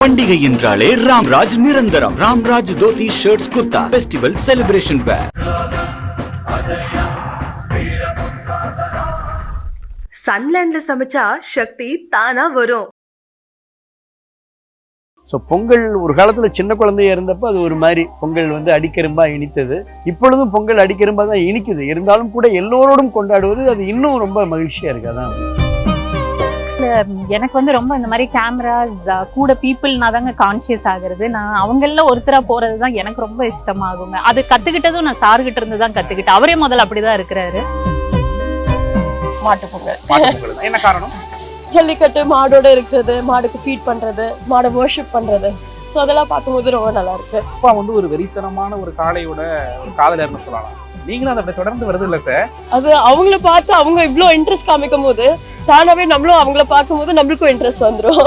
பண்டிகை என்றாலே ராம்ராஜ் நிரந்தரம். Ramraj dhoti shirts kurta festival celebration wear சன்லேண்ட்ல சமைச்சா சக்தி தானா வரும். ஸோ பொங்கல் ஒரு காலத்தில் சின்ன குழந்தையா இருந்தப்போ அது ஒரு மாதிரி பொங்கல் வந்து அடிக்கரும்பா இனித்தது. இப்பொழுதும் பொங்கல் அடிக்கரும்பா தான் இனிக்குது. இருந்தாலும் கூட எல்லோரோடும் கொண்டாடுவது அது இன்னும் ரொம்ப மகிழ்ச்சியாக இருக்கு அதான். எனக்கு வந்து ரொம்ப இந்த மாதிரி கேமராஸ் கூட பீப்புள்னா தாங்க கான்ஷியஸ் ஆகுறது. நான் அவங்கள ஒருத்தரா போறது தான் எனக்கு ரொம்ப இஷ்டமாகுங்க. அது கத்துக்கிட்டதும் நான் சார்கிட்ட இருந்து தான் கத்துக்கிட்டேன். அவரே முதல்ல அப்படிதான் இருக்கிறாரு. மாட்டு பொங்கல் மாட்டு பொங்கல் தான். என்ன காரணம்? ஜல்லிக்கட்டு மாடோட இருக்கிறது மாடுக்கு ஃபீட் பண்றது மாடை வர்ஷிப் பண்றது. ஸோ அதெல்லாம் பார்க்கும்போது ரொம்ப நல்லா இருக்கு அப்பா வந்து ஒரு வெறித்தனமான ஒரு காளையோட ஒரு காதலர்னு சொல்லலாம். நீங்களும் அதை தொடர்ந்து வருது இல்ல சார் அது அவங்கள பார்த்து அவங்க இவ்வளோ இன்ட்ரெஸ்ட் காமிக்கும் போது தானாவே நம்மளும் அவங்கள பார்க்கும்போது நம்மளுக்கும் இன்ட்ரெஸ்ட் வந்துடும்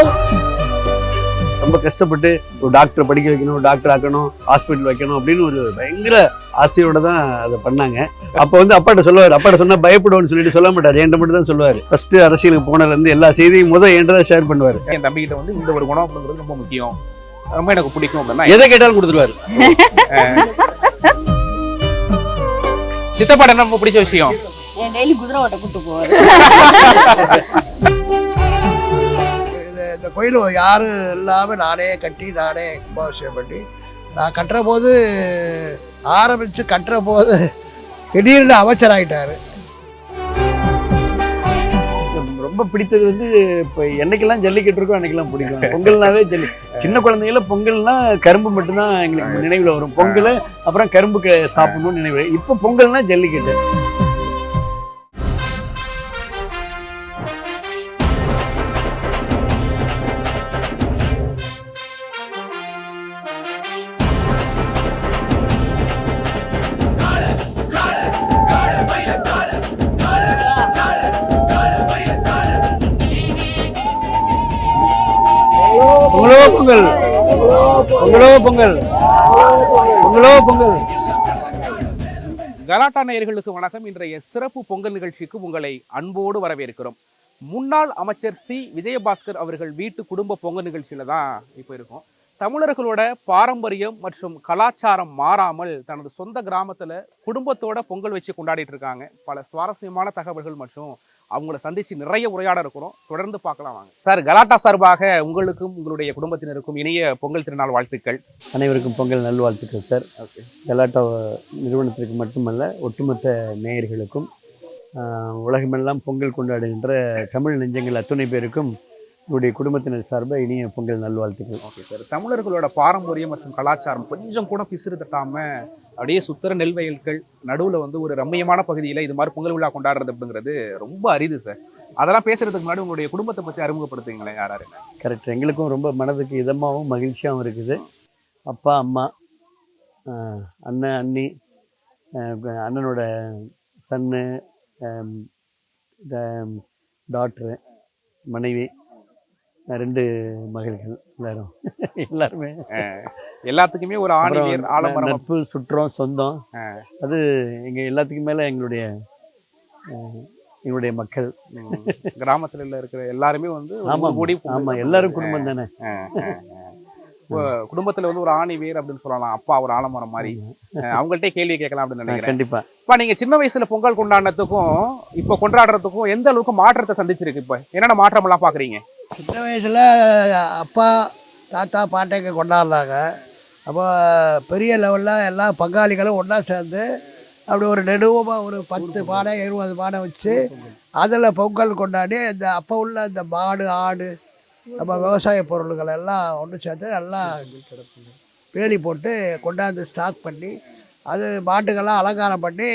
ரொம்ப கஷ்டப்பட்டு ஒரு டாக்டர் படிக்க வைக்கணும் டாக்டர் ஆக்கணும் ஹாஸ்பிட்டல் வைக்கணும் அப்படின்னு ஒரு பயங்கர ஆசையோட தான் அதை பண்ணாங்க. அப்போ வந்து அப்பாட்ட சொல்லுவார் அப்பாட்ட சொன்னா பயப்படுவோம்னு சொல்லிட்டு சொல்ல மாட்டார் என்கிட்ட மட்டும் தான் சொல்லுவார். ஃபர்ஸ்ட் அரசியலுக்கு போனதுல இருந்து எல்லா செய்தியும் முதல் என்கிட்ட தான் ஷேர் பண்ணுவார். என் தம்பிகிட்ட வந்து இந்த ஒரு குணம் அப்படிங்கிறது ரொம்ப முக்கியம். ரொம்ப எனக்கு பிடிக்கும் அப்படின்னா எதை கேட்டாலும் கொடுத்துருவாரு. சித்தப்பாட என்ன ரொம்ப பிடிச்ச விஷயம்? டெய்லி குதிரை ஓட்ட கூட்டு போவார். இது இந்த கோயில் யாரும் இல்லாமல் நானே கட்டி நானே கும்பாபிஷேகம் பண்ணி நான் கட்டுற போது ஆரம்பித்து கட்டுற போது திடீர்னு அமைச்சராயிட்டாரு ரொம்ப பிடித்தது வந்து இப்போ என்னைக்கெல்லாம் ஜல்லிக்கட்டு இருக்கோ அன்னைக்கெல்லாம் பிடிக்கும். பொங்கல்னாவே ஜல்லி. சின்ன குழந்தைகள பொங்கல்னா கரும்பு மட்டும்தான் எங்களுக்கு நினைவில் வரும். பொங்கல் அப்புறம் கரும்பு சாப்பிடணும்னு நினைவு இப்போ பொங்கல்னா ஜல்லிக்கட்டு. பொங்கல். பொங்கலோ பொங்கல். பொங்கலோ பொங்கல். கலாட்டா நேயர்களுக்கு வணக்கம். இன்றைய சிறப்பு பொங்கல் நிகழ்ச்சிக்கு உங்களை அன்போடு வரவேற்கிறோம். முன்னாள் அமைச்சர் சி. விஜயபாஸ்கர் அவர்கள் வீட்டு குடும்ப பொங்கல் நிகழ்ச்சியில தான் இப்போ இருக்கோம். தமிழர்களோட பாரம்பரியம் மற்றும் கலாச்சாரம் மாறாமல் தனது சொந்த கிராமத்துல குடும்பத்தோட பொங்கல் வச்சு கொண்டாடிட்டு இருக்காங்க. பல சுவாரஸ்யமான தகவல்கள் மற்றும் அவங்கள சந்திச்சு நிறைய உரையாட இருக்கிறோம். தொடர்ந்து பார்க்கலாம் வாங்க. சார் கலாட்டா சார்பாக உங்களுக்கும் உங்களுடைய குடும்பத்தினருக்கும் இனிய பொங்கல் திருநாள் வாழ்த்துக்கள். அனைவருக்கும் பொங்கல் நல்வாழ்த்துக்கள் சார். கலாட்டா நிறுவனத்திற்கு மட்டுமல்ல ஒட்டுமொத்த நேயர்களுக்கும் உலகமெல்லாம் பொங்கல் கொண்டாடுகின்ற தமிழ் நெஞ்சங்கள் அத்துணை பேருக்கும் என்னுடைய குடும்பத்தினர் சார்பாக இனிய பொங்கல் நல்வாழ்த்துக்கள். Okay sir. தமிழர்களோட பாரம்பரியம் மற்றும் கலாச்சாரம் கொஞ்சம் கூட பிசிறு தட்டாம அப்படியே சுத்தர நெல் வயல்கள் நடுவில் வந்து ஒரு ரம்மியமான பகுதியில் இது மாதிரி பொங்கல் விழா கொண்டாடுறது அப்படிங்கிறது ரொம்ப அரிது சார். அதெல்லாம் பேசுறதுக்கு முன்னாடி உங்களுடைய குடும்பத்தை பற்றி அறிமுகப்படுத்துங்களேன் யாராரு கரெக்ட் எங்களுக்கும் ரொம்ப மனதுக்கு இதமாகவும் மகிழ்ச்சியாகவும் இருக்குது. அப்பா அம்மா அண்ணன் அண்ணி அண்ணனோட சன்னு டாக்டரு மனைவி ரெண்டு மகள்கள் எல்லாரும். எல்லாருமே. எல்லாத்துக்குமே ஒரு ஆணிவேர் ஆலமரம். நட்பு சுற்றம் சொந்தம். அது எங்க எல்லாத்துக்கும் மேல எங்களுடைய எங்களுடைய மக்கள். கிராமத்துல இருக்கிற எல்லாருமே வந்து ஒரு ஆமா கூடி பொங்கல் ஆமா கொண்டாடுறது. எல்லாரும் குடும்பம் தானே? குடும்பத்துல வந்து ஒரு ஆணி வேர் அப்படின்னு சொல்லலாம் அப்பா ஒரு ஆலமரம் மாதிரி. அவங்கள்ட்டே கேள்வி கேட்கலாம் அப்படின்னு நினைக்கிறேன். கண்டிப்பா. இப்ப நீங்க சின்ன வயசுல பொங்கல் கொண்டாடினதுக்கும் இப்ப கொண்டாடுறதுக்கும் எந்த அளவுக்கு மாற்றத்தை சந்திச்சிருக்கு இப்ப? என்னென்ன மாற்றம் எல்லாம் பாக்குறீங்க? சின்ன வயசில் அப்பா தாத்தா பாட்டைங்க கொண்டாடுறாங்க அப்போ பெரிய லெவலில் எல்லா பங்காளிகளும் ஒன்றா சேர்ந்து அப்படி ஒரு நெடுவமாக ஒரு பத்து பானை இருபது பானை வச்சு அதில் பொங்கல் கொண்டாடி இந்த அப்போ உள்ள இந்த மாடு ஆடு நம்ம விவசாய பொருள்கள் எல்லாம் ஒன்று சேர்த்து நல்லா வேலி போட்டு கொண்டாந்து ஸ்டாக் பண்ணி அது மாட்டுக்கெல்லாம் அலங்காரம் பண்ணி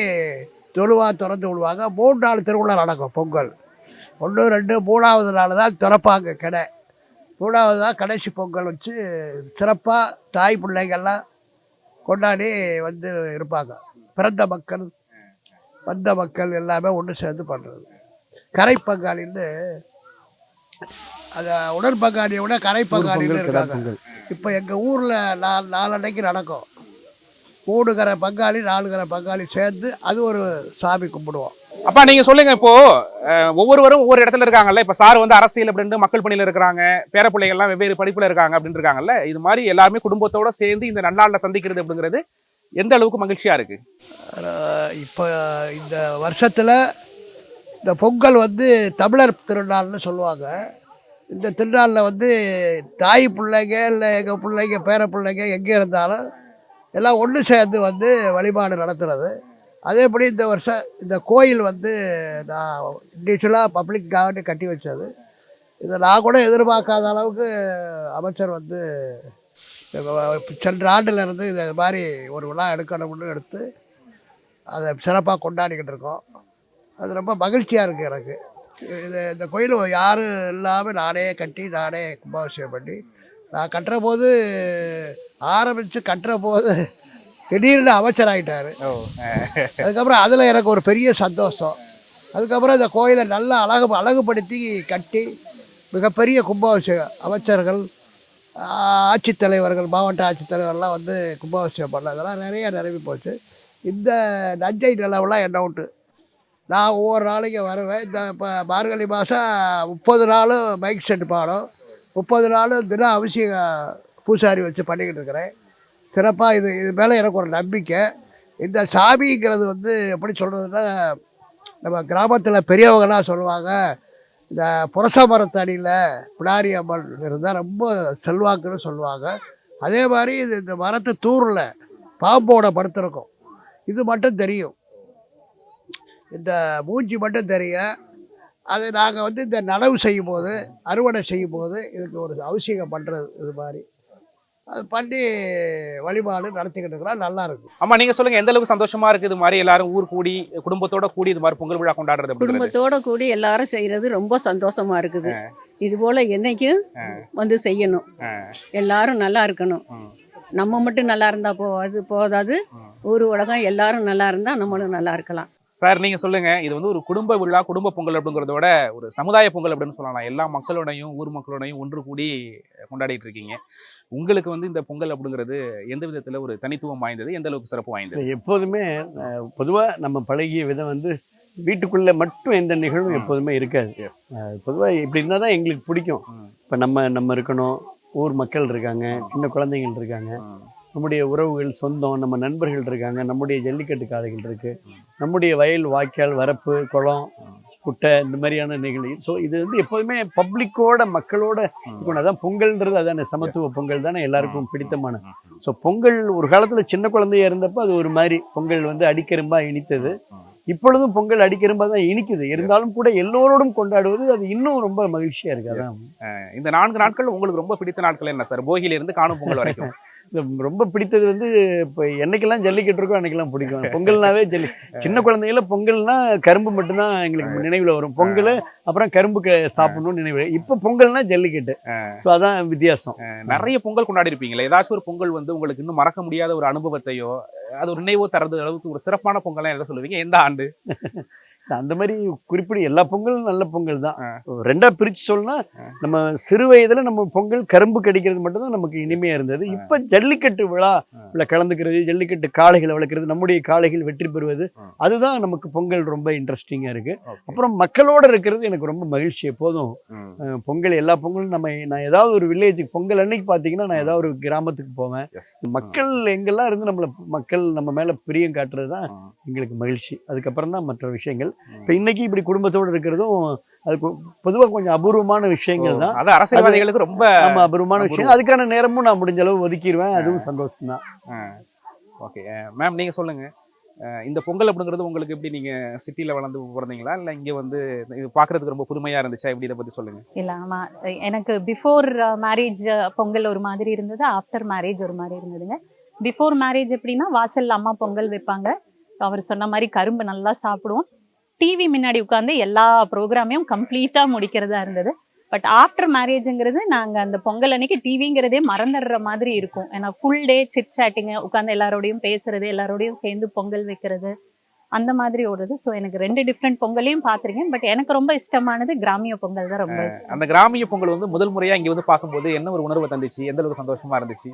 தொழுவாக திறந்து விடுவாங்க. மூணு நாள் திருவிழா நடக்கும் பொங்கல். ஒன்று ரெண்டு மூணாவது நாள் தான் திறப்பாங்க கடை. மூணாவது தான் கடைசி பொங்கல் வச்சு சிறப்பாக தாய் பிள்ளைங்கள்லாம் கொண்டாடி வந்து இருப்பாங்க. பிறந்த மக்கள் வந்த மக்கள் எல்லாமே ஒன்று சேர்ந்து பண்ணுறது கரை பங்காளின்னு அதை உடல் பங்காளியை விட கரை பங்காளின்னு இருக்காங்க. இப்போ எங்கள் ஊரில் நாலு நாலன்னைக்கு நடக்கும். மூணுகர பங்காளி நாலுகர பங்காளி சேர்ந்து அது ஒரு சாமி கும்பிடுவோம். அப்பா நீங்க சொல்லுங்க இப்போ ஒவ்வொருவரும் ஒவ்வொரு இடத்துல இருக்காங்கல்ல? இப்ப சார் வந்து அரசியல் அப்படின்ட்டு மக்கள் பணியில இருக்கிறாங்க பேரப்பிள்ளைகள் எல்லாம் வெவ்வேறு படிப்புல இருக்காங்க அப்படின்னு இருக்காங்கல்ல? இது மாதிரி எல்லாருமே குடும்பத்தோட சேர்ந்து இந்த நன்னாள்ல சந்திக்கிறது அப்படிங்கிறது எந்த அளவுக்கு மகிழ்ச்சியா இருக்கு? இப்போ இந்த வருஷத்தில் இந்த பொங்கல் வந்து தமிழர் திருநாள்னு சொல்லுவாங்க. இந்த திருநாளில் வந்து தாய் பிள்ளைங்க இல்லை எங்கள் பிள்ளைங்க பேர பிள்ளைங்க எங்கே இருந்தாலும் எல்லாம் ஒன்று சேர்ந்து வந்து வழிபாடு நடத்துறது. அதேபடி இந்த வருஷம் இந்த கோயில் வந்து நான் இண்டிவிஜுவலாக பப்ளிக்காக கட்டி வச்சது. இதை நான் கூட எதிர்பார்க்காத அளவுக்கு அமைச்சர் வந்து சென்ற ஆண்டுலேருந்து இது மாதிரி ஒரு விழா எடுக்கணும்னு எடுத்து அதை சிறப்பாக கொண்டாடிக்கிட்டு இருக்கோம். அது ரொம்ப மகிழ்ச்சியாக இருக்குது எனக்கு. இது இந்த கோயில் யாரும் இல்லாமல் நானே கட்டி நானே கும்பாபிஷேகம் பண்ணி நான் கட்டுற போது ஆரம்பித்து கட்டுற போது திடீர்னு அமைச்சராகிட்டார் அதுக்கப்புறம் அதில் எனக்கு ஒரு பெரிய சந்தோஷம். அதுக்கப்புறம் இந்த கோயிலை நல்லா அழகு அழகுபடுத்தி கட்டி மிகப்பெரிய கும்பாபிஷேகம் அமைச்சர்கள் ஆட்சித்தலைவர்கள் மாவட்ட ஆட்சித்தலைவர்லாம் வந்து கும்பாபிஷேகம் பண்ணதெல்லாம் நிறைய நிரம்பி போச்சு. இந்த நஞ்சை நிலவெல்லாம் என்ன விட்டு நான் ஒவ்வொரு நாளைக்கு வருவேன். இந்த இப்போ மார்கழி மாதம் முப்பது நாளும் மைக் செட் பாடம். முப்பது நாளும் தினம் அபிஷேகம் பூசாரி வச்சு பண்ணிக்கிட்டு இருக்கிறேன். சிறப்பாக இது இது மேலே எனக்கு ஒரு நம்பிக்கை. இந்த சாமிங்கிறது வந்து எப்படி சொல்கிறதுன்னா நம்ம கிராமத்தில் பெரியவங்கலாம் சொல்லுவாங்க இந்த புரச மரத்தடியில் பிடாரி அம்மன் இருந்தால் ரொம்ப செல்வாக்குன்னு சொல்லுவாங்க. அதே மாதிரி இது இந்த மரத்து தூரில் பாம்போட படுத்திருக்கும். இது மட்டும் தெரியும். இந்த மூஞ்சி மட்டும் தெரியும். அது நாங்கள் வந்து இந்த நடவு செய்யும் போது அறுவடை செய்யும் போது இதுக்கு ஒரு அபிஷேகம் பண்ணுறது இது மாதிரி. அது பண்ணி வழிபாடு நடத்திக்கிட்டு இருக்கிறோம் நல்லா இருக்கும் ஆமா நீங்க சொல்லுங்க எந்த அளவுக்கு சந்தோஷமா இருக்கு இது மாதிரி எல்லாரும் ஊர் கூடி குடும்பத்தோட கூடி இது மாதிரி பொங்கல் விழா கொண்டாடுறது அப்படிங்கிறது குடும்பத்தோட கூடி எல்லாரும் செய்யறது ரொம்ப சந்தோஷமா இருக்குது. இது போல என்னைக்கும் வந்து செய்யணும். எல்லாரும் நல்லா இருக்கணும். நம்ம மட்டும் நல்லா இருந்தா போகாது போதாது. ஊர் உலகம் எல்லாரும் நல்லா இருந்தா நம்மளும் நல்லா இருக்கலாம். சார் நீங்க சொல்லுங்க. இது வந்து ஒரு குடும்ப விழா குடும்ப பொங்கல் அப்படிங்கிறத விட ஒரு சமுதாய பொங்கல் அப்படின்னு சொல்லலாம். எல்லா மக்களோடையும் ஊர் மக்களோடையும் ஒன்று கூடி கொண்டாடிட்டு இருக்கீங்க. உங்களுக்கு வந்து இந்த பொங்கல் அப்படிங்கிறது எந்த விதத்துல ஒரு தனித்துவம் வாய்ந்தது? எந்த அளவுக்கு சிறப்பு வாய்ந்தது? எப்போதுமே பொதுவாக நம்ம பழகிய விதம் வந்து வீட்டுக்குள்ளே மட்டும் எந்த நிகழ்வும். எப்போதுமே இருக்காது. பொதுவாக இப்படி இருந்தால் தான் எங்களுக்கு பிடிக்கும். இப்போ நம்ம நம்ம இருக்கணும். ஊர் மக்கள் இருக்காங்க சின்ன குழந்தைகள் இருக்காங்க. நம்முடைய உறவுகள் சொந்தம் நம்ம நண்பர்கள் இருக்காங்க நம்முடைய ஜல்லிக்கட்டு காளைகள் இருக்கு நம்முடைய வயல் வாய்க்கால் வரப்பு குளம் குட்டை இந்த மாதிரியான நிகழ்வு. ஸோ இது வந்து எப்போதுமே பப்ளிக்கோட மக்களோட இருக்கணும் அதான் பொங்கல்ன்றது அதானே சமத்துவ பொங்கல் தானே எல்லாருக்கும் பிடித்தமான. ஸோ பொங்கல் ஒரு காலத்தில் சின்ன குழந்தையா இருந்தப்போ அது ஒரு மாதிரி பொங்கல் வந்து அடிக்கரும்பா இனித்தது. இப்பொழுதும் பொங்கல் அடிக்கரும்பா தான் இனிக்குது. இருந்தாலும் கூட எல்லோரோடும் கொண்டாடுவது அது இன்னும் ரொம்ப மகிழ்ச்சியா இருக்கு அதான். இந்த நான்கு நாட்கள் உங்களுக்கு ரொம்ப பிடித்த நாட்கள் என்ன சார்? போகியில இருந்து காணும் பொங்கல் வரைக்கும். ரொம்ப பிடித்தது வந்து இப்போ என்னைக்கெல்லாம் ஜல்லிக்கட்டு இருக்கோ அன்னைக்கெல்லாம் பிடிக்கும். பொங்கல்னாவே ஜல்லி. சின்ன குழந்தைகள பொங்கல்னா கரும்பு மட்டும்தான் எங்களுக்கு நினைவுல வரும். பொங்கல் அப்புறம் கரும்பு சாப்பிடணும்னு நினைவு. இப்போ பொங்கல்னா ஜல்லிக்கட்டு. ஸோ அதான் வித்தியாசம். நிறைய பொங்கல் கொண்டாடி இருப்பீங்களா. ஏதாச்சும் ஒரு பொங்கல் வந்து உங்களுக்கு இன்னும் மறக்க முடியாத ஒரு அனுபவத்தையோ அது ஒரு நினைவோ தரது அளவுக்கு ஒரு சிறப்பான பொங்கலாம் எதை சொல்லுவீங்க? எந்த ஆண்டு? அந்த மாதிரி குறிப்பிட எல்லா பொங்கலும் நல்ல பொங்கல் தான். ரெண்டா பிரிச்சு சொல்லணும்னா நம்ம சிறு வயதுல நம்ம பொங்கல் கரும்பு கடிக்கிறது மட்டும்தான் நமக்கு இனிமையா இருந்தது. இப்ப ஜல்லிக்கட்டு விழா கலந்துக்கிறது ஜல்லிக்கட்டு காளைகளை வளர்க்குறது நம்முடைய காளைகள் வெற்றி பெறுவது அதுதான் நமக்கு பொங்கல் ரொம்ப இன்ட்ரெஸ்டிங்கா இருக்கு. அப்புறம் மக்களோட இருக்கிறது எனக்கு ரொம்ப மகிழ்ச்சி எப்போதும். பொங்கல் எல்லா பொங்கலும் நம்ம நான் ஏதாவது ஒரு வில்லேஜுக்கு பொங்கல் அன்னைக்கு பார்த்தீங்கன்னா நான் ஏதாவது ஒரு கிராமத்துக்கு போவேன். மக்கள் எங்கெல்லாம் இருந்து நம்மளை மக்கள் நம்ம மேல பிரியம் காட்டுறது தான் எங்களுக்கு மகிழ்ச்சி. அதுக்கப்புறம் தான் மற்ற விஷயங்கள். இப்போ இன்னைக்கு இப்படி குடும்பத்தோடு இருக்கிறதும் அது பொதுவாக கொஞ்சம் அபூர்வமான விஷயங்கள் தான் அது அரசியல்வாதிகளுக்கு ரொம்ப ஆமா அபூர்வமான விஷயம். அதுக்கான நேரமும் நான் முடிஞ்ச அளவு ஒதுக்கிடுவேன் அதுவும் சந்தோஷம் தான் ஓகே. மேம் நீங்க சொல்லுங்க. அஹ் இந்த பொங்கல் அப்படிங்கிறது உங்களுக்கு எப்படி நீங்க சிட்டில வளர்ந்து பிறந்தீங்களா? இல்ல இங்க வந்து இது பாக்குறதுக்கு ரொம்ப புதுமையா இருந்துச்சா? எப்படி இதை பத்தி சொல்லுங்க. இல்லை ஆமாம் எனக்கு பிஃபோர் மேரேஜ் பொங்கல் ஒரு மாதிரி இருந்தது. ஆஃப்டர் மேரேஜ் ஒரு மாதிரி இருந்ததுங்க. பிஃபோர் மேரேஜ் எப்படின்னா வாசல்ல அம்மா பொங்கல் வைப்பாங்க. அவர் சொன்ன மாதிரி கரும்பு நல்லா சாப்பிடுவோம். டிவி முன்னாடி உட்காந்து எல்லா ப்ரோக்ராமையும் கம்ப்ளீட்டாக முடிக்கிறதா இருந்தது. பட் ஆஃப்டர் மேரேஜுங்கிறது நாங்கள் அந்த பொங்கல் அன்னைக்கு டிவிங்கிறதே மறந்துடுற மாதிரி இருக்கும். ஏன்னா ஃபுல் டே சிட் சாட்டிங்கு உட்காந்து எல்லாரோடையும் பேசுறது எல்லாரோடையும் சேர்ந்து பொங்கல் வைக்கிறது அந்த மாதிரி ஓடுது. ஸோ எனக்கு ரெண்டு டிஃப்ரெண்ட் பொங்கலையும் பார்த்துருக்கேன். பட் எனக்கு ரொம்ப இஷ்டமானது கிராமிய பொங்கல் தான் ரொம்ப அந்த கிராமிய பொங்கல் வந்து முதல் முறையா இங்க வந்து பார்க்கும்போது என்ன ஒரு உணர்வு தந்துச்சு? எந்த அளவுக்கு சந்தோஷமா இருந்துச்சு?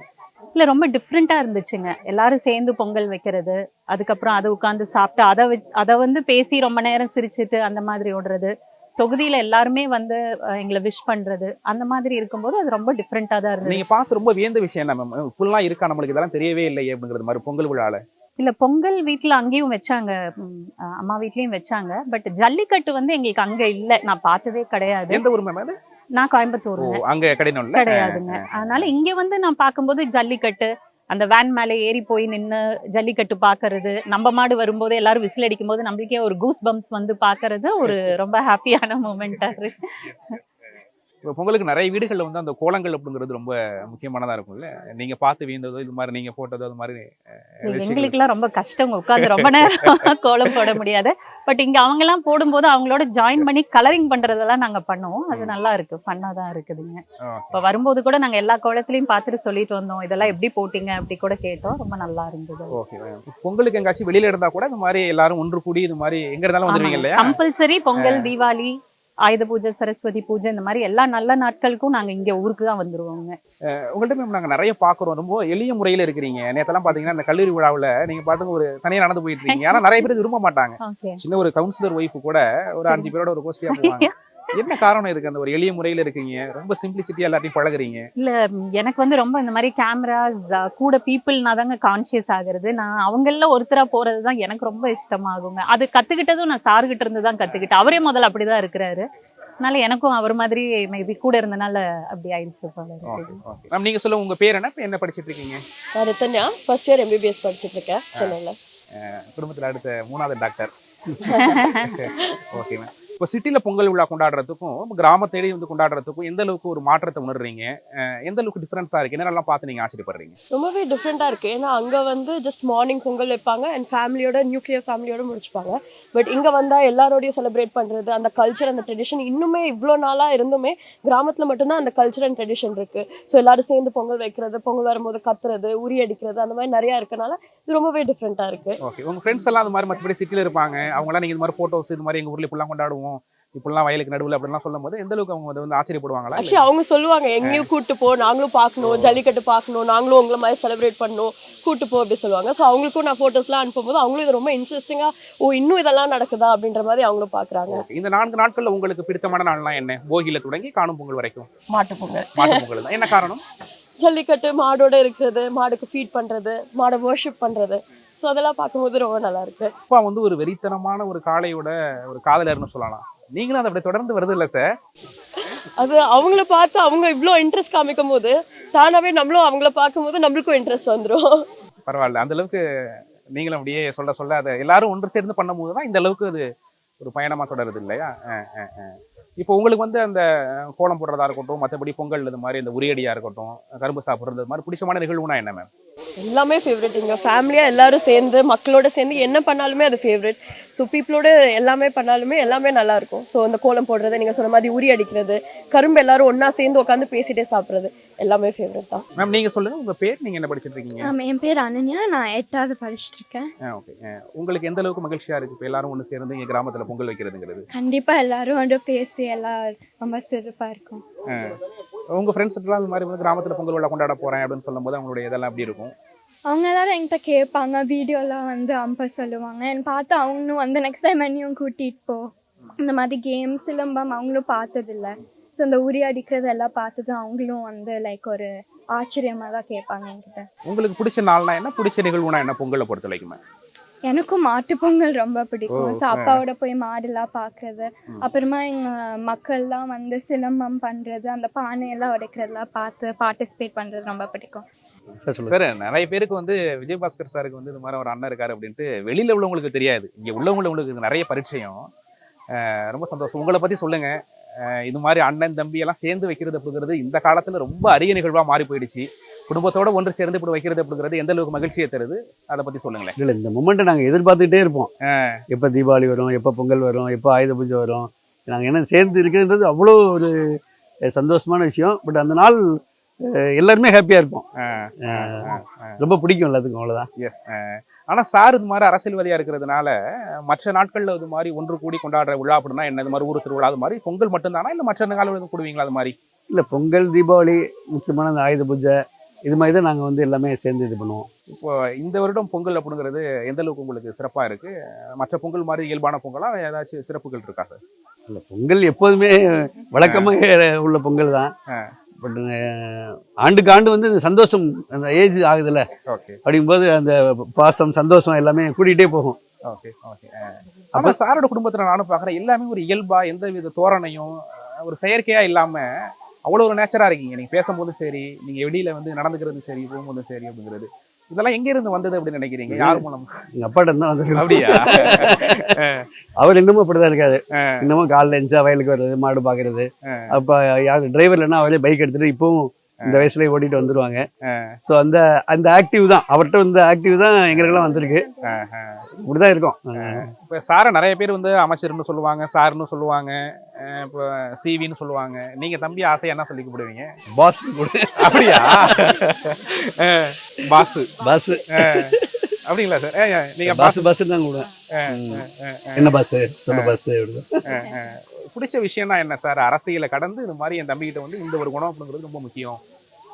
இல்லை ரொம்ப டிஃப்ரெண்ட்டாக இருந்துச்சுங்க. எல்லாரும் சேர்ந்து பொங்கல் வைக்கிறது அதுக்கப்புறம் அதை உட்காந்து சாப்பிட்டு அதை அதை வந்து பேசி ரொம்ப நேரம் சிரிச்சிட்டு அந்த மாதிரி ஓடுறது தொகுதியில் எல்லாருமே வந்து எங்களை விஷ் பண்ணுறது அந்த மாதிரி இருக்கும்போது அது ரொம்ப டிஃப்ரெண்ட்டாக தான் இருந்தது. நீங்க பார்த்து ரொம்ப வியந்த விஷயம் என்ன மேம் இப்படிலாம் இருக்கா? நம்மளுக்கு இதெல்லாம் தெரியவே இல்லையே அப்படிங்கிறது மாதிரி பொங்கல் விழால. இல்லை பொங்கல் வீட்டில் அங்கேயும் வச்சாங்க அம்மா வீட்லேயும் வச்சாங்க பட் ஜல்லிக்கட்டு வந்து எங்களுக்கு அங்கே இல்லை. நான் பார்த்ததே கிடையாது. எந்த ஊர் மேம் அது? நான் ஓ கோயம்புத்தூருங்க அங்க கிடையாதுங்க. அதனால இங்க வந்து நான் பார்க்கும்போது ஜல்லிக்கட்டு அந்த வேன் மேல ஏறி போய் நின்னு ஜல்லிக்கட்டு பாக்குறது நம்ம மாடு வரும்போது எல்லாரும் விசில் அடிக்கும் போது நம்மளுக்கே ஒரு கூஸ் பம்ப்ஸ் வந்து பாக்குறது ஒரு ரொம்ப ஹாப்பியான மூமெண்டா இருக்கு இப்போ பொங்கலுக்கு நிறைய வீடுகள்ல வந்து அந்த கோலங்கள் அப்படிங்கிறது ரொம்ப முக்கியமானதா இருக்கும்ல. நீங்க பார்த்து வீழ்ந்ததோ இது மாதிரி நீங்க போட்டதோ அது மாதிரி. எங்களுக்குலாம் ரொம்ப கஷ்டம். உட்காந்து ரொம்ப நேரம் கோலம் போட முடியாது. பட் இங்க அவங்க எல்லாம் போடும்போது அவங்களோட ஜாயின் பண்ணி கலரிங் பண்றதெல்லாம் நாங்க பண்ணுவோம். அது நல்லா இருக்கு. பண்ணாதான் இருக்குதுங்க ஆ. இப்ப வரும்போது கூட நாங்க எல்லா கோலத்திலயும் பார்த்துட்டு சொல்லிட்டு வந்தோம். இதெல்லாம் எப்படி போட்டீங்க அப்படி கூட கேட்டோம். ரொம்ப நல்லா இருந்தது. ஓகே பொங்கலுக்கு எங்காச்சும் வெளியில இருந்தா கூட இந்த மாதிரி எல்லாரும் ஒன்று கூடி இது மாதிரி எங்க இருந்தாலும் வந்துருவீங்க இல்லையா? கம்பல்சரி பொங்கல் தீபாவளி ஆயுத பூஜை சரஸ்வதி பூஜை இந்த மாதிரி எல்லா நல்ல நாட்களுக்கும் நாங்க இங்க ஊருக்கு தான் வந்துருவோங்க. உங்கள்ட்ட மேம் நாங்க நிறைய பாக்குறோம். ரொம்ப எளிய முறையில இருக்கிறீங்க. நேத்தெல்லாம் பாத்தீங்கன்னா இந்த கல்லூரி விழாவுல நீங்க பாட்டுக்கு ஒரு தனியா நடந்து போயிட்டு இருக்கீங்க. ஆனா நிறைய பேர் விரும்ப மாட்டாங்க. சின்ன ஒரு கவுன்சிலர் ஒய்ஃப் கூட ஒரு அஞ்சு பேரோட ஒரு கோஷ்டியா போவாங்க. என்ன காரணம் இதுக்கு? அந்த ஒரு எளிய முறையில இருக்கீங்க. ரொம்ப சிம்பிளிசிட்டியா எல்லாத்தையும் பழகுறீங்க. இல்ல எனக்கு வந்து ரொம்ப இந்த மாதிரி கேமராஸ் கூட பீப்புள்னா தாங்க கான்சியஸ் ஆகுறது. நான் அவங்கள ஒருத்தரா போறது தான் எனக்கு ரொம்ப இஷ்டமாகுங்க. அது கத்துக்கிட்டதும் நான் சார்கிட்ட இருந்து தான் கத்துக்கிட்டேன். அவரே முதல்ல அப்படிதான் இருக்கிறாரு. அதனால எனக்கும் அவர் மாதிரி மேபி கூட இருந்தனால அப்படி ஆயிடுச்சு போல நீங்க சொல்லுங்க உங்க பேர் என்ன? என்ன படிச்சிட்டு இருக்கீங்க? நான் ரித்தன்யா. ஃபர்ஸ்ட் இயர் எம்பிபிஎஸ் படிச்சுட்டு இருக்கேன். சென்னையில் குடும்பத்துல அடுத்த மூணாவது டாக்டர். Okay ma'am. இப்போ சிட்டில பொங்கல் விழா கொண்டாடுறதுக்கும் கிராம தேடி வந்து கொண்டாடுறதுக்கும் எந்த அளவுக்கு ஒரு மாற்றத்தை உணர்றீங்க? எந்த அளவுக்கு டிஃபரன்ஸா இருக்கு? என்னெல்லாம் பார்த்து நீங்க ஆச்சரியப்படுறீங்க? ரொம்பவே டிஃப்ரெண்ட்டாக இருக்குது ஏன்னா அங்கே வந்து ஜஸ்ட் மார்னிங் பொங்கல் வைப்பாங்க அண்ட் ஃபேமிலியோட நியூக்ளியர் ஃபேமிலியோட முடிச்சுப்பாங்க. பட் இங்கே வந்தால் எல்லாரோடையும் செலிப்ரேட் பண்ணுறது அந்த கல்ச்சர் அந்த ட்ரெடிஷன் இன்னுமே இவ்வளோ நாளாக இருந்துமே கிராமத்தில் மட்டும்தான் அந்த கல்ச்சர் அண்ட் ட்ரெடிஷன் இருக்குது ஸோ எல்லாரும் சேர்ந்து பொங்கல் வைக்கிறது பொங்கல் வரும்போது கத்துறது உரி அடிக்கிறது அந்த மாதிரி நிறையா இருக்கனால இது ரொம்பவே டிஃப்ரெண்ட்டாக இருக்குது ஓகே உங்க ஃப்ரெண்ட்ஸ் எல்லாம் அந்த மாதிரி மற்றபடி சிட்டில இருப்பாங்க. அவங்களாம் நீங்க இந்த மாதிரி போட்டோஸ் இது மாதிரி எங்க ஊர்ல இப்படிலாம் கொண்டாடுவோம். இப்படிலாம் வயலுக்கு நடுவில் அப்படிலாம் சொல்லும் போது எந்த அளவுக்கு அவங்க வந்து ஆச்சரியப்படுவாங்களா? ஆக்சுவலி அவங்க சொல்லுவாங்க எங்கேயும் கூட்டு போ நாங்களும் பார்க்கணும் ஜல்லிக்கட்டு பார்க்கணும் நாங்களும் உங்களை மாதிரி செலிப்ரேட் பண்ணணும் கூட்டு போ அப்படி சொல்லுவாங்க. ஸோ அவங்களுக்கும் நான் ஃபோட்டோஸ்லாம் அனுப்பும்போது அவங்களும் இது ரொம்ப இன்ட்ரெஸ்டிங்காக ஓ இன்னும் இதெல்லாம் நடக்குதா? அப்படின்ற மாதிரி அவங்களும் பார்க்குறாங்க. இந்த நான்கு நாட்கள்ல உங்களுக்கு பிடித்தமான நாள்லாம் என்ன? போகியில தொடங்கி காணும் பொங்கல் வரைக்கும். மாட்டு பொங்கல். மாட்டு பொங்கல் தான் என்ன காரணம்? ஜல்லிக்கட்டு மாடோட இருக்கிறது மாடுக்கு ஃபீட் பண்ணுறது மாடை வர்ஷிப் பண்ணுறது ஸோ அதெல்லாம் பார்க்கும்போது ரொம்ப நல்லா இருக்கு அப்பா வந்து ஒரு வெறித்தனமான ஒரு காளையோட ஒரு காதலர்னு சொல்லலாம். நீங்களும் அதை அப்படி தொடர்ந்து வருது இல்ல சார் அது அவங்கள பார்த்து அவங்க இவ்வளோ இன்ட்ரெஸ்ட் காமிக்கும் போது தானாகவே நம்மளும் அவங்கள பார்க்கும்போது நம்மளுக்கும் இன்ட்ரெஸ்ட் வந்துடும் பரவாயில்ல. அந்த அளவுக்கு நீங்களும் அப்படியே சொல்ல சொல்ல அதை எல்லாரும் ஒன்று சேர்ந்து பண்ணும்போது தான் இந்த அளவுக்கு அது ஒரு பயணமா தொடருது இல்லையா? அஹ் அஹ் அஹ். இப்போ உங்களுக்கு வந்து அந்த கோலம் போடுறதா இருக்கட்டும் மற்றபடி பொங்கல் இது மாதிரி இந்த உரியடியாக இருக்கட்டும் கரும்பு சாப்பிடுறது இது மாதிரி பிடிச்சமான நிகழ்வுனா என்ன மேம் எல்லாமே ஃபேவரட் எங்கள் ஃபேமிலியாக எல்லாரும் சேர்ந்து மக்களோட சேர்ந்து என்ன பண்ணாலுமே அது ஃபேவரட் ஸோ பீப்புளோட எல்லாமே பண்ணாலுமே எல்லாமே நல்லா இருக்கும் ஸோ அந்த கோலம் போடுறது நீங்கள் சொன்ன மாதிரி உரி அடிக்கிறது கரும்பு எல்லாரும் ஒன்றா சேர்ந்து உட்காந்து பேசிட்டே சாப்பிட்றது எல்லாமே ஃபேவரட் தான். மேம் நீங்க சொல்லுங்க உங்க பேர் நீங்க என்ன படிச்சிட்டு இருக்கீங்க என் பேர் அனன்யா நான் எட்டாவது படிச்சுட்டு இருக்கேன் ஓகே உங்களுக்கு எந்த அளவுக்கு மகிழ்ச்சியா இருக்கு? இப்போ எல்லாரும் ஒன்று சேர்ந்து இங்க கிராமத்துல பொங்கல் வைக்கிறதுங்கிறது. கண்டிப்பாக எல்லாரும் வந்து பேசி எல்லாம் ரொம்ப சிறப்பாக இருக்கும். உங்க ஃப்ரெண்ட்ஸ் எல்லாம் இந்த மாதிரி வந்து கிராமத்துல பொங்கல் விழா கொண்டாட போறேன் அப்படின்னு சொல்லும்போது அவங்களுடைய இதெல்லாம் எப்படி இருக்கும்? அவங்க எல்லாரும் என்கிட்ட கேட்பாங்க. வீடியோலாம் வந்து அம்ப சொல்லுவாங்க. என்னை பார்த்து அவங்களும் வந்து நெக்ஸ்ட் டைம் என்னையும் கூட்டிகிட்டு போ. இந்த மாதிரி கேம் சிலம்பம் அவங்களும் பார்த்ததில்ல. ஸோ இந்த உரி அடிக்கிறது எல்லாம் பார்த்தது அவங்களும் வந்து லைக் ஒரு ஆச்சரியமாக தான் கேட்பாங்க என்கிட்ட. உங்களுக்கு பிடிச்ச நாள்னா என்ன? பிடிச்ச நிகழ்வுனா என்ன? பொங்கலை பொறுத்த வரைக்கும் எனக்கும் மாட்டுப் பொங்கல் ரொம்ப பிடிக்கும். ஸோ. அப்பாவோட போய் மாடுலாம் பார்க்கறது. அப்புறமா எங்கள் மக்கள்லாம் வந்து சிலம்பம் பண்ணுறது அந்த பானையெல்லாம் உடைக்கிறதெல்லாம் பார்த்து பார்ட்டிசிபேட் பண்ணுறது ரொம்ப பிடிக்கும். சார் நிறைய பேருக்கு வந்து விஜயபாஸ்கர் சாருக்கு வந்து இந்த மாதிரி ஒரு அண்ணன் இருக்காரு அப்படின்ட்டு வெளியில உள்ளவங்களுக்கு தெரியாது. இங்க உள்ளவங்களுக்கு இது நிறைய பரிச்சயம். ரொம்ப சந்தோஷம். உங்களை பத்தி சொல்லுங்க. இது மாதிரி அண்ணன் தம்பி எல்லாம் சேர்ந்து வைக்கிறது அப்படிங்கிறது இந்த காலத்துல ரொம்ப அரிய நிகழ்வா மாறி போயிடுச்சு. குடும்பத்தோட ஒன்று சேர்ந்து இப்படி வைக்கிறது அப்படிங்கிறது எந்த அளவுக்கு மகிழ்ச்சியை தருது? அதை பத்தி சொல்லுங்களேன். இல்லை இந்த மூமெண்ட்டை நாங்கள் எதிர்பார்த்துக்கிட்டே இருப்போம். எப்போ தீபாவளி வரும் எப்போ பொங்கல் வரும் எப்போ ஆயுத பூஜை வரும். நாங்கள் என்ன சேர்ந்து இருக்கிறது அவ்வளோ ஒரு சந்தோஷமான விஷயம். பட் அந்த நாள் எல்லாருமே ஹாப்பியாக இருப்போம். ரொம்ப பிடிக்கும் எல்லாத்துக்கும் அவ்வளோதான் எஸ் ஆனா சார் இது மாதிரி அரசியல்வாதியா இருக்கிறதுனால மற்ற நாட்கள்ல இது மாதிரி ஒன்று கூடி கொண்டாடுற விழா அப்படின்னா என்ன? இது மாதிரி ஊர் திருவிழா அது மாதிரி பொங்கல் மட்டும்தானா? இல்ல மற்ற எதுவும் கூடுவீங்களா அது மாதிரி? இல்லை பொங்கல் தீபாவளி முக்கியமான அந்த ஆயுத பூஜை இது மாதிரி தான் நாங்கள் வந்து எல்லாமே சேர்ந்து இது பண்ணுவோம். இப்போ இந்த வருடம் பொங்கல் அப்படிங்கிறது எந்த அளவுக்கு உங்களுக்கு சிறப்பா இருக்கு? மற்ற பொங்கல் மாதிரி இயல்பான பொங்கலா ஏதாச்சும் சிறப்புகள் இருக்கா சார்? இல்லை பொங்கல் எப்போதுமே வழக்கமாக உள்ள பொங்கல் தான். பட் ஆண்டுக்கு ஆண்டு வந்து இந்த சந்தோஷம் அந்த ஏஜ் ஆகுதுல்ல. ஓகே. அப்படிங்கும்போது அந்த பாசம் சந்தோஷம் எல்லாமே கூட்டிகிட்டே போகும். Okay okay. அப்ப சாரோட குடும்பத்துல நானும் பாக்குறேன் எல்லாமே ஒரு இயல்பா எந்த வித தோரணையும் ஒரு செயற்கையா இல்லாம அவ்வளவு ஒரு நேச்சரா இருக்கீங்க. நீங்க பேசும்போதும் சரி நீங்க வெளியில வந்து நடந்துக்கிறதும் சரி போகும்போதும் சரி அப்படிங்கிறது. இதெல்லாம் எங்க இருந்து வந்தது அப்படின்னு நினைக்கிறீங்க? யார் மூலம்? எங்கள் அப்பாட்ட தான் வந்து அப்படியா? அவர் இன்னமும் அப்படிதான் இருக்காரு. இன்னமும் காலைல எழுந்தா வயலுக்கு வர்றது மாடு பாக்குறது. அப்ப யார் டிரைவர் இல்லைன்னா அவரே பைக் எடுத்துட்டு இப்பவும் இந்த வயசுலயே ஓட்டிட்டு வந்துருவாங்க. ஸோ அந்த அந்த ஆக்டிவ் தான். அவர்கிட்ட வந்து ஆக்டிவ் தான் எங்களுக்கெல்லாம் வந்திருக்கு. இப்படிதான் இருக்கும். இப்ப சாரை நிறைய பேர் வந்து அமைச்சர்னு சொல்லுவாங்க சார்னு சொல்லுவாங்க இப்போ சிவின்னு சொல்லுவாங்க. நீங்க தம்பி ஆசையா என்ன சொல்லி கூப்பிடுவீங்க? பாஸ் அப்படியா? பாஸ் பஸ் அப்படிங்களா சார் நீங்க பஸ் பஸ் தான் கூட என்ன பஸ் சொல்லு பஸ் பிடிச்ச விஷயம்னா என்ன சார்? அரசியலை கடந்து இந்த மாதிரி என் தம்பிகிட்ட வந்து இந்த ஒரு குணம் அப்படிங்கிறது ரொம்ப முக்கியம்.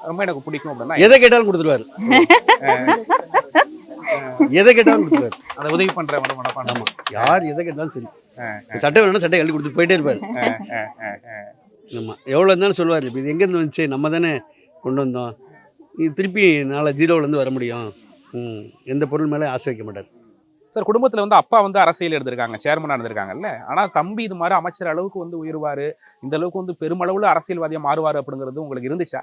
ரொம்ப எனக்கு பிடிக்கும் அப்படின்னா எதை கேட்டாலும் கொடுத்துருவாரு. எதை கேட்டாலும் கொடுத்துருவாரு. அதை உதவி பண்ற மன மனப்பான்மை. ஆமா. யார் எதை கேட்டாலும் சரி. சட்டை வேணும்னா சட்டை கழட்டி கொடுத்துட்டு போயிட்டே இருப்பாரு. ஆமா. எவ்வளோ இருந்தாலும் சொல்லுவார். இப்போ இது எங்கேருந்து வந்துச்சு? நம்ம தானே கொண்டு வந்தோம். இது திருப்பி நாளை ஜீரோலேருந்து வர முடியும். எந்த பொருள் மேலே ஆசை வைக்க மாட்டார். சார் குடும்பத்துல வந்து அப்பா வந்து அரசியல் எடுத்திருக்காங்க சேர்மனா இருந்திருக்காங்கல்ல? ஆனா தம்பி இது மாதிரி அமைச்சர் அளவுக்கு வந்து உயர்வாரு இந்த அளவுக்கு வந்து பெருமளவுல அரசியல்வாதியா மாறுவாரு அப்படிங்கிறது உங்களுக்கு இருந்துச்சா?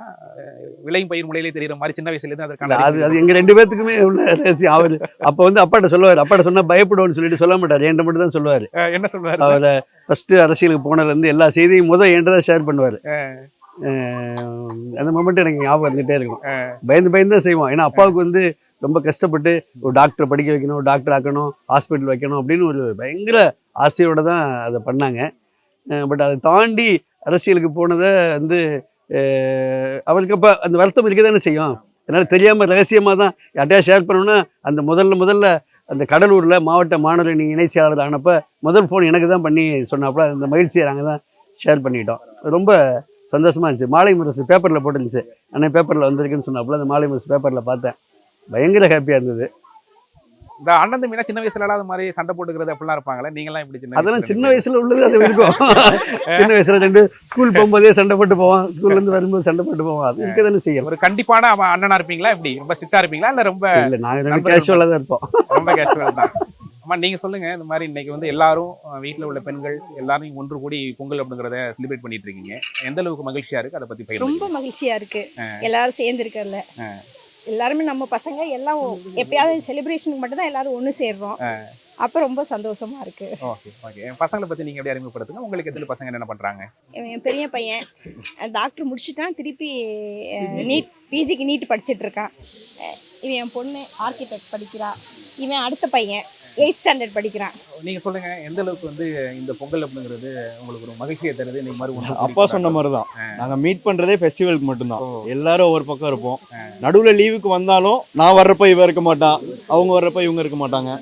விளையும் பயிர் முளையிலே தெரியுற மாதிரி சின்ன வயசுல இருந்து அதற்கான அது அது எங்கள் ரெண்டு பேர்த்துக்குமே உள்ள அவர் அப்போ வந்து அப்பாட்ட சொல்லுவார் அப்பாட்ட சொன்னால் பயப்படுவோன்னு சொல்லிட்டு சொல்ல மாட்டார் என்கிட்ட மட்டும் தான் சொல்லுவார். என்ன சொல்றாரு அவரை ஃபஸ்ட்டு அரசியலுக்கு போனதுலேருந்து எல்லா செய்தியும் முதல் என்கிட்ட தான் ஷேர் பண்ணுவார். அந்த மொமெண்ட் எனக்கு ஞாபகம் இருந்துகிட்டே இருக்கும். பயந்து பயந்து தான் செய்வோம். ஏன்னா அப்பாவுக்கு வந்து ரொம்ப கஷ்டப்பட்டு ஒரு டாக்டர் படிக்க வைக்கணும் டாக்டர் ஆக்கணும் ஹாஸ்பிட்டல் வைக்கணும் அப்படின்னு ஒரு பயங்கர ஆசையோடு தான் அதை பண்ணாங்க. பட் அதை தாண்டி அரசியலுக்கு போனதை வந்து அவருக்கு அப்போ அந்த வருத்தம் இருக்க தானே செய்யும். அதனால் தெரியாமல் ரகசியமாக தான் யார்ட்டையா ஷேர் பண்ணோன்னா அந்த முதல்ல முதல்ல அந்த கடலூரில் மாவட்ட மாணவர் நீங்கள் இணை செயலாளர் ஆனப்போ முதல் ஃபோன் எனக்கு தான் பண்ணி சொன்னாப்புல அந்த மகிழ்ச்சியை நாங்கள் தான் ஷேர் பண்ணிட்டோம். ரொம்ப சந்தோஷமாக இருந்துச்சு. மாலை முரசு பேப்பரில் போட்டுருந்துச்சு. அண்ணன் பேப்பரில் வந்திருக்குன்னு சொன்னாப்புல அந்த மாலை முரசு பேப்பரில் பார்த்தேன். பயங்கர ஹாப்பியாக இருந்தது. இந்த அண்ணன் தம்பினா சின்ன வயசுல இல்லாத மாதிரி சண்டை போட்டுக்கிறது அப்படிலாம் இருப்பாங்களே நீங்களாம் இப்படி சின்ன அதெல்லாம் சின்ன வயசுல உள்ளது அது இருக்கும். சின்ன வயசுல ரெண்டு ஸ்கூல் போகும்போதே சண்டை போட்டு போவோம் ஸ்கூல்ல இருந்து வரும்போது சண்டை போட்டு போவோம் அது இருக்க தானே செய்யும். ஒரு கண்டிப்பான அண்ணனா இருப்பீங்களா இப்படி ரொம்ப ஸ்ட்ரிக்டா இருப்பீங்களா? இல்ல ரொம்ப இல்ல நாங்க கேஷுவலாக தான் இருப்போம். ரொம்ப கேஷுவல் தான். அம்மா நீங்க சொல்லுங்க இந்த மாதிரி இன்னைக்கு வந்து எல்லாரும் வீட்ல உள்ள பெண்கள் எல்லாரும் ஒன்று கூடி பொங்கல் அப்படிங்கறத செலிப்ரேட் பண்ணிட்டு இருக்கீங்க. எந்த அளவுக்கு மகிழ்ச்சியா இருக்கு? அதை பத்தி ரொம்ப மகிழ்ச்சியா இருக்கு. எல்லாரும் சேர்ந்து இருக்கறதுல. எல்லாருமே நம்ம பசங்க எல்லாம் எப்பயாவது செலிப்ரேஷனுக்கு மட்டும் தான் எல்லாரும் ஒண்ணு சேர்றோம். அப்ப ரொம்ப சந்தோஷமா இருக்கு. ஓகே ஓகே என் பசங்களை பத்தி நீங்க எப்படி அறிமுகப்படுத்துங்க? உங்களுக்கு எத்தனை பசங்க என்ன பண்றாங்க? இவன் என் பெரிய பையன் டாக்டர் முடிச்சுட்டான் திருப்பி நீட் பிஜிக்கு நீட் படிச்சிட்டு இருக்கான். இவன் என் பொண்ணு ஆர்கிடெக்ட் படிக்கிறா. இவன் அடுத்த பையன். எயிட் ஸ்டாண்டர்ட் படிக்கிறான். நீங்க சொல்லுங்க எந்த அளவுக்கு வந்து இந்த பொங்கல் அப்படிங்கிறது உங்களுக்கு ஒரு மகிழ்ச்சியை தருது? இந்த மாதிரி அப்பா சொன்ன மாதிரி தான். நாங்க மீட் பண்றதே ஃபெஸ்டிவலுக்கு மட்டும்தான். எல்லாரும் ஒவ்வொரு பக்கம் இருப்போம். நடுவுல லீவுக்கு வந்தாலும் நான் வர்றப்ப இவ இருக்க மாட்டான். அவங்க வர்றப்ப இவங்க இருக்க மாட்டாங்க.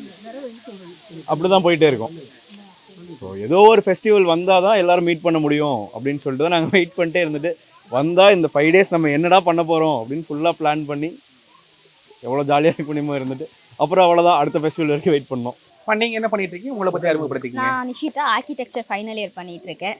அப்படிதான் போயிட்டே இருக்கும். ஸோ ஏதோ ஒரு ஃபெஸ்டிவல் வந்தால் தான் எல்லாரும் மீட் பண்ண முடியும் அப்படின்னு சொல்லிட்டு தான் நாங்கள் வெயிட் பண்ணிட்டே இருந்துட்டு வந்தால் இந்த ஃபைவ் டேஸ் நம்ம என்னடா பண்ண போகிறோம் அப்படின்னு ஃபுல்லாக பிளான் பண்ணி எவ்வளோ ஜாலியாக இருக்க முடியுமோ இருந்துட்டு அப்புறம் அவ்வளோதான் அடுத்த ஃபெஸ்டிவல் வரைக்கும் வெயிட் பண்ணோம். அம்மா, நீங்க என்ன பண்ணிட்டு இருக்கீங்க? உங்களை பத்தி அறிமுகப்படுத்திக்கீங்க. நான் நிஷிதா ஆர்கிடெக்சர் ஃபைனல் இயர் பண்ணிட்டு இருக்கேன்.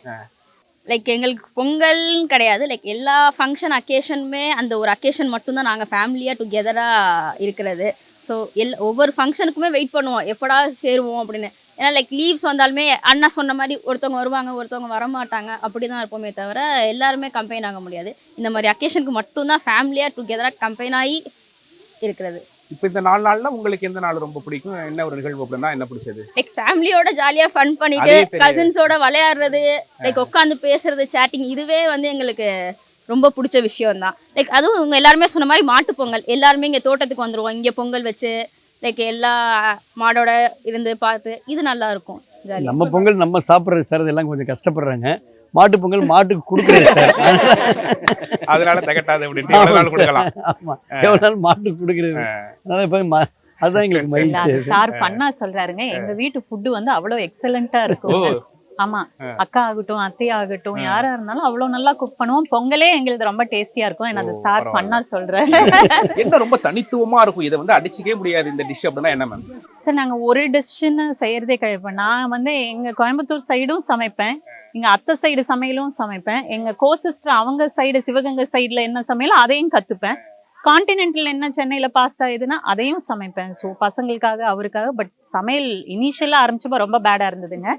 லைக் எங்களுக்கு பொங்கல்னு கிடையாது. லைக் எல்லா ஃபங்க்ஷன் அக்கேஷனுமே அந்த ஒரு அக்கேஷன் மட்டும்தான் நாங்கள் ஃபேமிலியாக டுகெதராக இருக்கிறது. ஸோ எல் ஒவ்வொரு ஃபங்க்ஷனுக்குமே வெயிட் பண்ணுவோம். எப்படா சேருவோம் அப்படின்னு. ஏன்னா லைக் லீவ்ஸ் வந்தாலுமே அண்ணா சொன்ன மாதிரி ஒருத்தவங்க வருவாங்க ஒருத்தவங்க வரமாட்டாங்க. அப்படி தான் இருப்போமே தவிர எல்லாருமே கம்பைன் ஆக முடியாது. இந்த மாதிரி அக்கேஷனுக்கு மட்டும்தான் ஃபேமிலியாக டுகெதராக கம்பைன் ஆகி இருக்கிறது. இப்போ இந்த நாலு நாள்ல உங்களுக்கு எந்த நாள் ரொம்ப பிடிக்கும்? என்ன ஒரு நிகழ்வு அப்படின்னா என்ன பிடிச்சது? லைக் ஃபேமிலியோட ஜாலியாக ஃபன் பண்ணிட்டு கசின்ஸோட விளையாடுறது லைக் உட்காந்து பேசுறது சேட்டிங் இதுவே வந்து எங்களுக்கு ரொம்ப பிடிச்ச விஷயம் தான் லைக் அதுவும் இவங்க எல்லாருமே சொன்ன மாதிரி மாட்டுப் பொங்கல். எல்லாருமே இங்கே தோட்டத்துக்கு வந்துருவோம். இங்கே பொங்கல் வச்சு லைக் எல்லா மாடோட இருந்து பார்த்து இது நல்லா இருக்கும். நம்ம பொங்கல் நம்ம சாப்பிட்றது சார் இதெல்லாம் கொஞ்சம் கஷ்டப்படுறாங்க. மாட்டு பொங்கல் மாட்டுக்கு கொடுக்குறது. சார் அதனால திகட்டாது கொடுக்கலாம்? ஆமா. எவ்வளவு நாள் மாட்டுக்கு கொடுக்குறது? அதனால இப்ப அதுதான் எங்களுக்கு மகிழ்ச்சி. சார் பண்ணா சொல்றாருங்க. எங்க வீட்டு ஃபுட்டு வந்து அவ்வளவு எக்ஸலண்டா இருக்கும். ஆமா. அக்கா ஆகட்டும் அத்தை ஆகட்டும் யாரா இருந்தாலும் அவ்வளவு நல்லா குக் பண்ணுவோம். பொங்கலே எங்களுக்கு ரொம்ப டேஸ்டியா இருக்கும். அது ஓ, சார். பண்ணா சொல்றேன் என்ன ரொம்ப தனித்துவமா இருக்கும்? இதை வந்து அடிச்சுக்கவே முடியாது இந்த டிஷ் அப்படின்னா என்ன மேம் சார் நாங்க ஒரு டிஷ்ஷுன்னு செய்யறதே கிடையாது. நான் வந்து எங்க கோயம்புத்தூர் சைடும் சமைப்பேன். எங்க அத்தை சைடு சமையலும் சமைப்பேன். எங்க கோ சிஸ்டர் அவங்க சைடு சிவகங்கை சைடுல என்ன சமையலோ அதையும் கத்துப்பேன். கான்டினென்டல் என்ன சென்னையில பாஸ்தா எதுனா அதையும் சமைப்பேன். ஸோ பசங்களுக்காக அவருக்காக பட் சமையல் இனிஷியலா ஆரம்பிச்சப்ப ரொம்ப பேடா இருந்ததுங்க.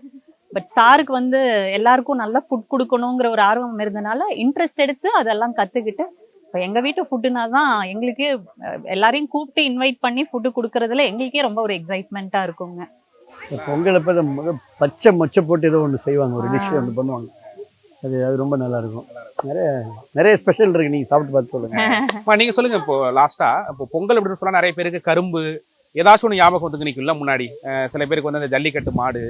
பட் சாருக்கு வந்து எல்லாருக்கும் நல்ல ஃபுட் கொடுக்கணுங்கிற ஒரு ஆர்வம் இருந்தனால இன்ட்ரெஸ்ட் எடுத்து அதெல்லாம் கத்துக்கிட்டு இப்போ எங்க வீட்டு ஃபுட்டுனா தான் எங்களுக்கே எல்லாரையும் கூப்பிட்டு இன்வைட் பண்ணி ஃபுட்டு கொடுக்கறதுல எங்களுக்கே ரொம்ப ஒரு எக்ஸைட்மெண்ட்டா இருக்குங்க. பொங்கல் அப்போ பச்சை மொச்சை போட்டு ஏதோ ஒன்று செய்வாங்க ஒரு டிஷ். ஒன்று பண்ணுவாங்க. அது அது ரொம்ப நல்லா இருக்கும் நிறைய நிறைய ஸ்பெஷல் இருக்கு நீங்க சாப்பிட்டு பார்த்து சொல்லுங்க. நீங்க சொல்லுங்க இப்போ லாஸ்டா இப்போ பொங்கல் அப்படின்னு சொன்னா நிறைய பேருக்கு கரும்பு ஏதாச்சும் ஒன்று ஞாபகம் வந்து நிற்கும்ல முன்னாடி. சில பேருக்கு வந்து அந்த ஜல்லிக்கட்டு மாடு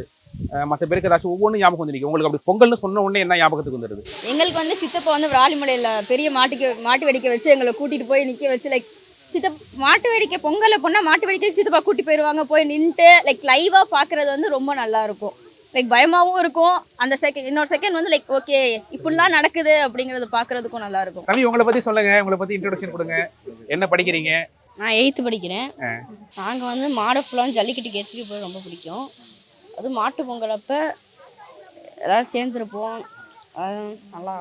மற்ற பேருக்கு ஏதாச்சும் ஒவ்வொன்றும் ஞாபகம் வந்து நிற்கும் உங்களுக்கு அப்படி பொங்கல்னு சொன்ன உடனே என்ன ஞாபகத்துக்கு வந்துருது? எங்களுக்கு வந்து சித்தப்பா வந்து விராலிமலையில் பெரிய மாட்டுக்கு மாட்டு வெடிக்க வச்சு எங்களை கூட்டிட்டு போய் நிற்க வச்சு லைக் சித்தப் மாட்டு வேடிக்கை பொங்கலை பொண்ணா மாட்டு வேடிக்கை சித்தப்பா கூட்டி போயிடுவாங்க போய் நின்றுட்டு லைக் லைவாக பார்க்குறது வந்து ரொம்ப நல்லா இருக்கும். லைக் பயமாகவும் இருக்கும். அந்த செகண்ட் இன்னொரு செகண்ட் வந்து லைக் ஓகே இப்படிலாம் நடக்குது அப்படிங்கிறத பார்க்குறதுக்கும் நல்லா இருக்கும். ரவி உங்களை பத்தி சொல்லுங்க. உங்களை பத்தி இன்ட்ரோடக்ஷன் கொடுங்க. என்ன படிக்கிறீங்க? நான் எயித்து படிக்கிறேன். நாங்கள் வந்து மாடை ஃபுல்லாக ஜல்லிக்கட்டுக்கு எடுத்துகிட்டு போய் ரொம்ப பிடிக்கும். அது மாட்டு பொங்கல் அப்போ எல்லாரும் சேர்ந்துருப்போம். அது நல்லா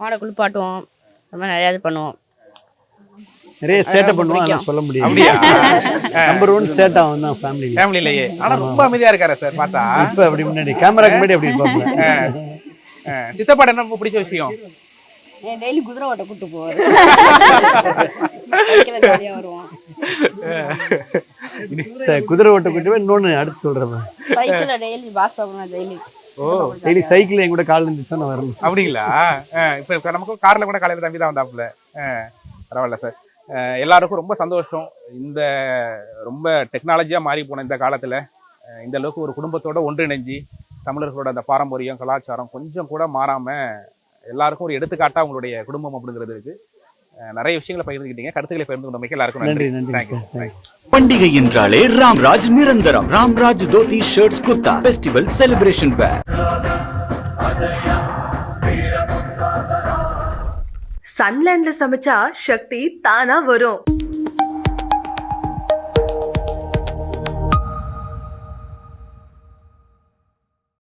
மாடை குளிப்பாட்டுவோம். அந்த மாதிரி நிறையா இது பண்ணுவோம். நிறைய அது சேட்டை பிடிக்கும். சொல்ல முடியாது. அப்படியா? நம்பர் ஒன் சேட்டை அவன் தான் ஃபேமிலி ஃபேமிலிலேயே ஆனா ரொம்ப அமைதியா இருக்காரு சார் பார்த்தா? இப்போ அப்படி முன்னாடி கேமராக்கு முன்னாடி அப்படி அஹ் சித்தப்பாட என்ன ரொம்ப பிடிச்ச விஷயம்? டெய்லி குதிரை ஓட்ட கூட்டு போவார். வருவோம் குதிரை ஓட்ட கூட்டி போய் இன்னொன்று அடுத்து சொல்றேன் சைக்கிளில் டெய்லி பாஸ் பண்ணுவேன் டெய்லி ஓ டெய்லி சைக்கிள் என் கூட கால் இருந்துச்சு நான் வரணும். அப்படிங்களா? இப்ப நமக்கு கார்ல கூட காலையில தம்பி தான் வந்தாப்புல. பரவாயில்ல சார். எல்லாருக்கும் ரொம்ப சந்தோஷம். இந்த ரொம்ப டெக்னாலஜியா மாறி போன இந்த காலத்துல இந்த அளவுக்கு ஒரு குடும்பத்தோட ஒன்றிணைஞ்சு தமிழர்களோட அந்த பாரம்பரியம் கலாச்சாரம் கொஞ்சம் கூட மாறாம எல்லாருக்கும் ஒரு எடுத்துக்காட்டா உங்களுடைய குடும்பம் அப்படிங்கிறது இருக்கு. அஹ் நிறைய விஷயங்களை பகிர்ந்துக்கிட்டீங்க கருத்துக்களை பகிர்ந்து கொண்டமைக்கு எல்லாருக்கும் நன்றி. நன்றி பண்டிகை என்றாலே ராம்ராஜ் நிரந்தரம். Ramraj dhoti shirts kurta festival celebration wear சன்லேண்ட்ல சமைச்சா சக்தி தானா வரும்.